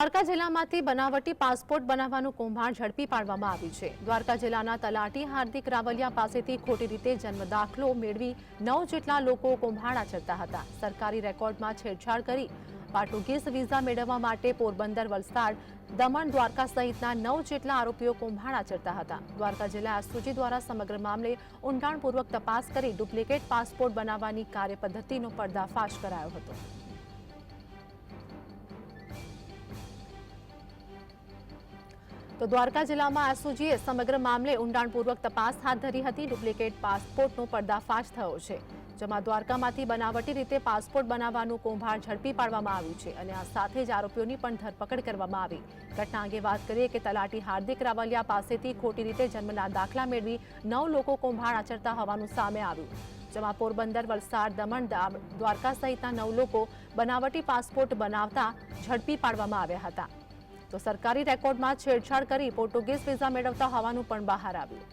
દ્વારકા જિલ્લામાંથી બનાવટી પાસપોર્ટ બનાવવાનું કૌભાંડ ઝડપી પાડવામાં આવ્યું છે. દ્વારકા જિલ્લાના તલાટી હાર્દિક રાવલિયા પાસેથી ખોટી રીતે જન્મ દાખલો મેળવી નવ જેટલા લોકો કૌભાંડ આચરતા હતા. સરકારી રેકોર્ડમાં છેડછાડ કરી પોર્ટુગીઝ વિઝા મેળવવા માટે પોરબંદર, વલસાડ, દમણ, દ્વારકા સહિતના નવ જેટલા આરોપીઓ કૌભાંડ આચરતા હતા. દ્વારકા જિલ્લા એસઓજી દ્વારા સમગ્ર મામલે ઊંડાણપૂર્વક તપાસ કરી ડુપ્લિકેટ પાસપોર્ટ બનાવવાની કાર્યપદ્ધતિનો પર્દાફાશ કરાયો હતો. તો દ્વારકા જિલ્લામાં એસઓજીએ સમગ્ર મામલે ઊંડાણપૂર્વક તપાસ હાથ ધરી હતી. ડુપ્લિકેટ પાસપોર્ટનો પર્દાફાશ થયો છે, જેમાં દ્વારકામાંથી બનાવટી રીતે પાસપોર્ટ બનાવવાનું કૌભાંડ ઝડપી પાડવામાં આવ્યું છે અને આ સાથે જ આરોપીઓની પણ ધરપકડ કરવામાં આવી. ઘટના અંગે વાત કરીએ કે તલાટી હાર્દિક રાવલિયા પાસેથી ખોટી રીતે જન્મના દાખલા મેળવી નવ લોકો કૌભાંડ આચરતા હોવાનું સામે આવ્યું, જેમાં પોરબંદર, વલસાડ, દમણ દ્વારકા સહિતના નવ લોકો બનાવટી પાસપોર્ટ બનાવતા ઝડપી પાડવામાં આવ્યા હતા. તો સરકારી રેકોર્ડમાં છેડછાડ કરી પોર્ટુગીઝ વિઝા મેળવતા હોવાનું પણ બહાર આવ્યું.